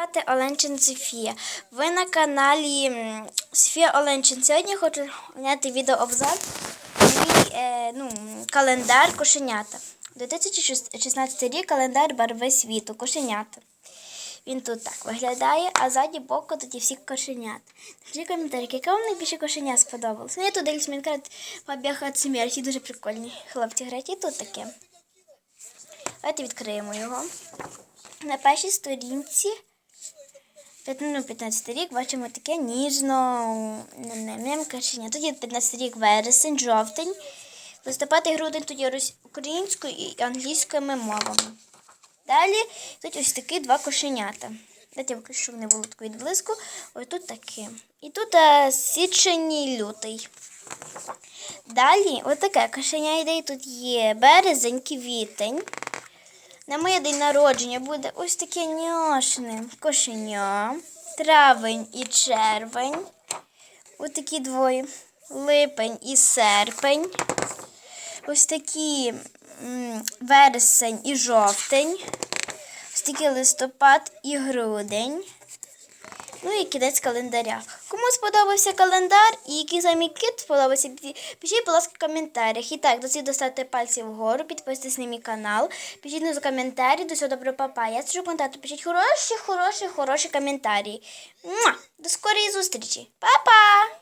Звати Оленчин Софія. Ви на каналі Софія Оленчин. Сьогодні хочу зняти відеообзор мій е, ну, календар кошенята. 2016 рік календар барви світу. Кошенята. Він тут так виглядає, а ззаді боку тут всі кошенят. Скажіть коментарі, яке вам найбільше кошеня сподобалось? Мені тут десь Мінкрафт побіг від смерті, дуже прикольні хлопці грають. І тут таке. Давайте відкриємо його. На першій сторінці ну, 15 рік бачимо таке ніжно мем кашеня. Тут є 15 рік вересень, жовтень, листопад і грудень тут є українською і англійськими мовами. Далі тут ось такі два кошенята. Дайте я покажу, щоб не такої відблиску. Ось тут таке. І тут е, січень і лютий. Далі отаке кошеня йде. Тут є березень, квітень. На моє день народження буде ось таке няшне кошеня, травень і червень. Ось такі двоє. Липень і серпень. Ось такі вересень і жовтень. Ось такий листопад і грудень. Ну і кінець календаря. Кому сподобався календар і який самі кіт сподобався, пишіть, будь ласка, в коментарях. І так, досі достати пальці вгору, підписуйтесь на мій канал, пишіть на коментарі, до цього добро папа. Я сиджу контакту, пишіть хороші, хороші, хороші коментарі. Муа! До скорої зустрічі. Па-па!